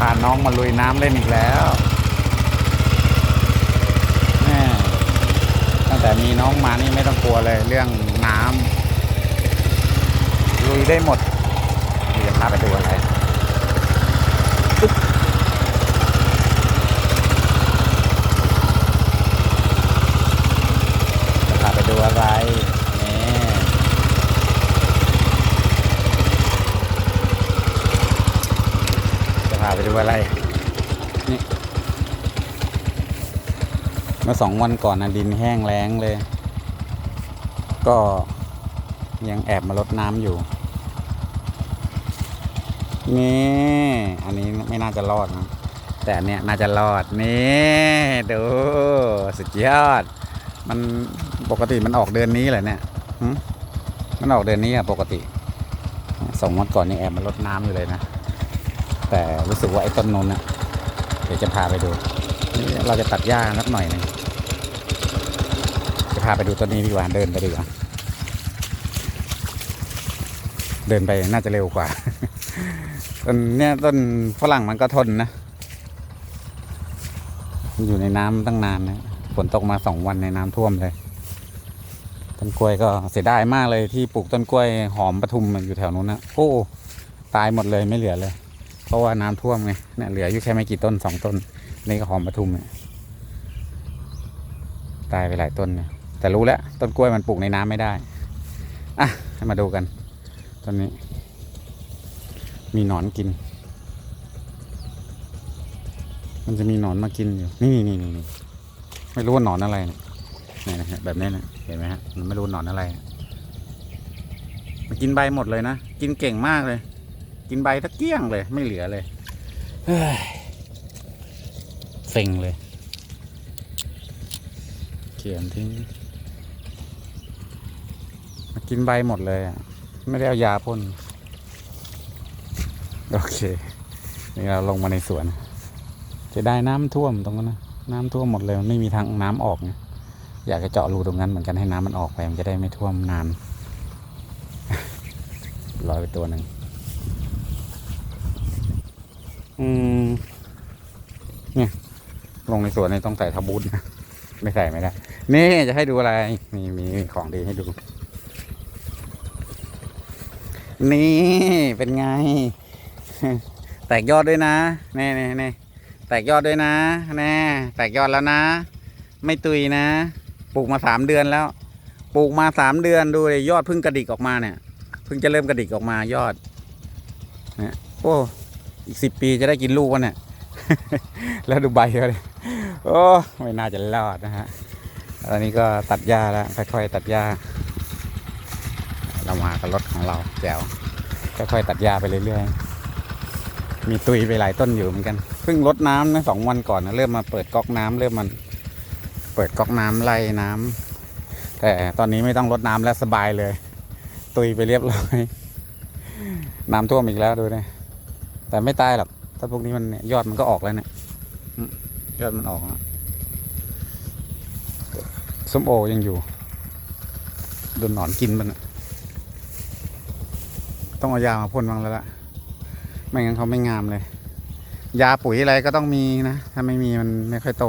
พาน้องมาลุยน้ำเล่นอีกแล้วแม่ตั้งแต่มีน้องมานี่ไม่ต้องกลัวเลยเรื่องน้ำลุยได้หมดเดี๋ยวพาไปดูอะไรปึ๊บจะพาไปดูอะไรนี่จะพาไปดู อะไร นี่เมื่อสองวันก่อนนะดินแห้งแล้งเลย ก็ยังแอบมาลดน้ำอยู่ นี่ อันนี้ไม่น่าจะรอดนะแต่เนี้ยน่าจะรอด นี่ดูสุดยอด มันปกติมันออกเดือนนี้เหรอเนี่ยมันออกเดือนนี้อะปกติสองวันก่อนนี่แอบมาลดน้ำอยู่เลยนะ แต่รู้สึกว่าไอ้ต้นนนน่ะเดี๋ยวจะพาไปดูนี่เราจะตัดหญ้าสักหน่อยนึงจะพาไปดูต้นนี้ดีกว่าเดินไปดีกว่าเดินไปน่าจะเร็วกว่าต้นเนี่ยต้นฝรั่งมันก็ทนนะอยู่ในน้ำตั้งนานนะฝนตกมาสองวันในน้ำท่วมเลย ต้นกล้วยก็เสียดายมากเลยที่ปลูกต้นกล้วยหอมปทุมอยู่แถวนู้นนะโอ้ตายหมดเลยไม่เหลือเลย เพราะว่าน้ำท่วมไงเนี่ยเหลืออยู่แค่ไม่กี่ต้นสองต้น นี่ก็หอมปทุมเนี่ยตายไปหลายต้นเนี่ยแต่รู้แล้วต้นกล้วยมันปลูกในน้ำไม่ได้อะให้มาดูกันต้นนี้ มีหนอนกิน มันจะมีหนอนมากินอยู่ นี่นี่นี่นี่ไม่รู้ว่าหนอนอะไรเนี่ยนี่นะฮะแบบนี้นะเห็นไหมฮะมันไม่รู้หนอนอะไร มันกินใบหมดเลยนะ กินเก่งมากเลย กินใบตะเกี้ยงเลย ไม่เหลือเลยเฮ้ยเซ็งเลย เขียนทิ้งมันกินใบหมดเลยอะ ไม่ได้เอายาพ่น โอเค นี่เราลงมาในสวน จะได้น้ำท่วมตรงนั้นนะ น้ำท่วมหมดเลย มันไม่มีทางน้ำออกไงอยากจะเจาะรูตรงนั้นเหมือนกันให้น้ำมันออกไป มันจะได้ไม่ท่วมนานลอยไปตัวหนึ่ง อืม เนี่ย ลงในสวนนี่ต้องใส่ทบบูทนะไม่ใส่ไม่ได้ นี่จะให้ดูอะไร มีมีของดีให้ดู นี่เป็นไง แตกยอดด้วยนะแน่แน่แน่แตกยอดด้วยนะ แน่ แตกยอดแล้วนะ ไม่ตุยนะ ปลูกมาสามเดือนแล้ว ปลูกมาสามเดือนดูเลยยอดเพิ่งกระดิกออกมาเนี่ย เพิ่งจะเริ่มกระดิกออกมายอดเนี่ยโอ้ อีกสิบปีจะได้กินลูกวะเนี่ย แล้วดูใบเขาเลยโอ้ไม่น่าจะรอดนะฮะตอนนี้ก็ตัดหญ้าแล้ว ค่อยๆ ตัดหญ้า เรามากับรถของเราแจวค่อยๆตัดหญ้าไปเรื่อยๆ มีตุยไปหลายต้นอยู่เหมือนกัน เพิ่งลดน้ำนะสองวันก่อนนะเริ่มมาเปิดก๊อกน้ำเริ่มมัน เปิดก๊อกน้ำไล่น้ำแต่ตอนนี้ไม่ต้องลดน้ำแล้วสบายเลย ตุยไปเรียบร้อย น้ำท่วมอีกแล้วดูเนี่ย แต่ไม่ตายหรอกถ้าพวกนี้มันเนี่ยยอดมันก็ออกแล้วเนี่ยอืมยอดมันออกแล้วส้มโอยังอยู่โดนหนอนกินมันอะต้องเอายามาพ่นบ้างแล้วล่ะไม่งั้นเขาไม่งามเลย ยาปุ๋ยอะไรก็ต้องมีนะ ถ้าไม่มีมันไม่ค่อยโต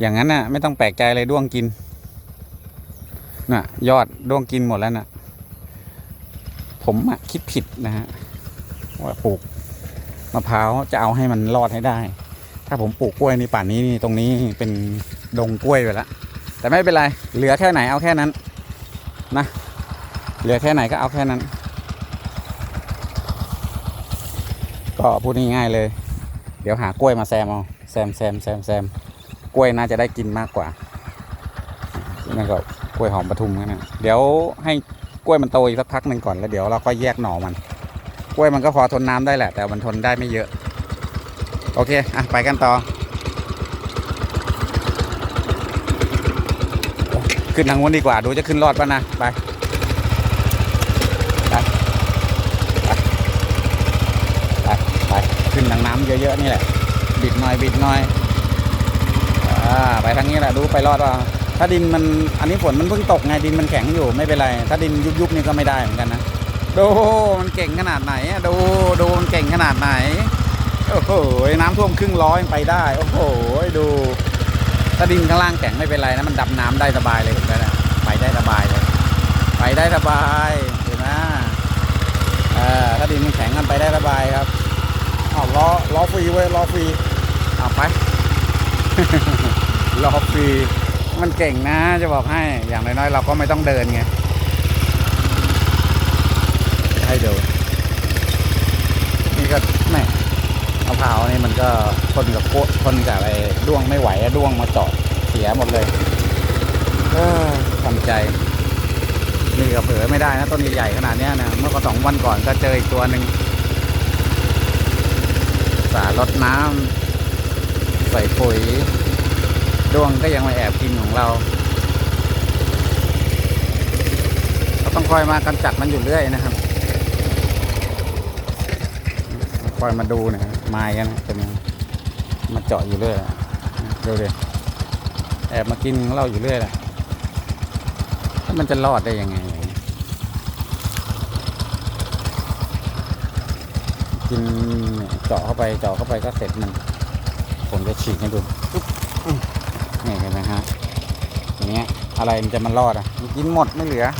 อย่างนั้นน่ะ ไม่ต้องแปลกใจเลยด้วงกินน่ะ ยอดด้วงกินหมดแล้วน่ะ ผมอะคิดผิดนะฮะว่าปลูก มะพร้าวจะเอาให้มันรอดให้ได้ ถ้าผมปลูกกล้วยในป่านนี้นี่ตรงนี้เป็นดงกล้วยไปแล้วแต่ไม่เป็นไร เหลือแค่ไหนเอาแค่นั้นนะ เหลือแค่ไหนก็เอาแค่นั้น ก็พูดง่ายๆเลย เดี๋ยวหากล้วยมาแซมเอาแซมแซมแซมแซมกล้วยน่าจะได้กินมากกว่านั่นก็กล้วยหอมปทุมนั่นนะเดี๋ยวให้กล้วยมันโตอีกสักพักหนึ่งก่อนแล้วเดี๋ยวเราก็แยกหน่อมัน กล้วยมันก็พอทนน้ำได้แหละ แต่มันทนได้ไม่เยอะ โอเค อะ ไปกันต่อ ขึ้นทางนู้นดีกว่า ดูจะขึ้นรอดป่ะนะ ไปไปไปไปขึ้นทางน้ำเยอะๆนี่แหละ บิดหน่อยบิดหน่อย อ่า ไปทางนี้แหละ ดูไปรอดว่าถ้าดินมัน อันนี้ฝนมันเพิ่งตกไง ดินมันแข็งอยู่ ไม่เป็นไร ถ้าดินยุบๆนี่ก็ไม่ได้เหมือนกันนะ ดูมันเก่งขนาดไหนอะดูดูมันเก่งขนาดไหนเอโอ้โหน้ำท่วมครึ่งร้อยยังไปได้ โอ้โหดูถ้าดินข้างล่างแข็งไม่เป็นไรนะมันดำน้ำได้สบายเลยเห็นไหมนะไปได้สบายเลย ไปได้สบายเห็นไหมเออถ้าดินมันแข็งกันไปได้สบายครับอ้าล้อล้อฟรีเว้ยล้อฟรีเอาไปล้อฟรีมันเก่งนะจะบอกให้อย่างน้อยๆเราก็ไม่ต้องเดินไง ให้ดู นี่ก็แม่มะพร้าวนี่มันก็ทนกับโคทนกับไอ้ด้วงไม่ไหวอะด้วงมาเจาะเสียหมดเลยเออทำใจนี่ก็เผลอไม่ได้นะต้นใหญ่ๆขนาดเนี้ยนะเมื่อก็สองวันก่อนก็เจออีกตัวหนึ่งสารรดน้ำใส่ปุ๋ยด้วงก็ยังมาแอบกินของเราเราต้องคอยมากำจัดมันอยู่เรื่อยนะครับ คอยมาดูนะไม้กันนะจะมามาเจาะอยู่เรื่อยอะดูดิแอบมากินของเราอยู่เรื่อยแหละแล้วมันจะรอดได้ยังไง กินเนี่ยเจาะเข้าไปเจาะเข้าไปก็เสร็จมัน ผมจะฉีกให้ดูปุ๊บอื้อนี่เห็นไหมฮะอย่างเงี้ยอะไรมันจะมันรอดอะมันกินหมดไม่เหลือ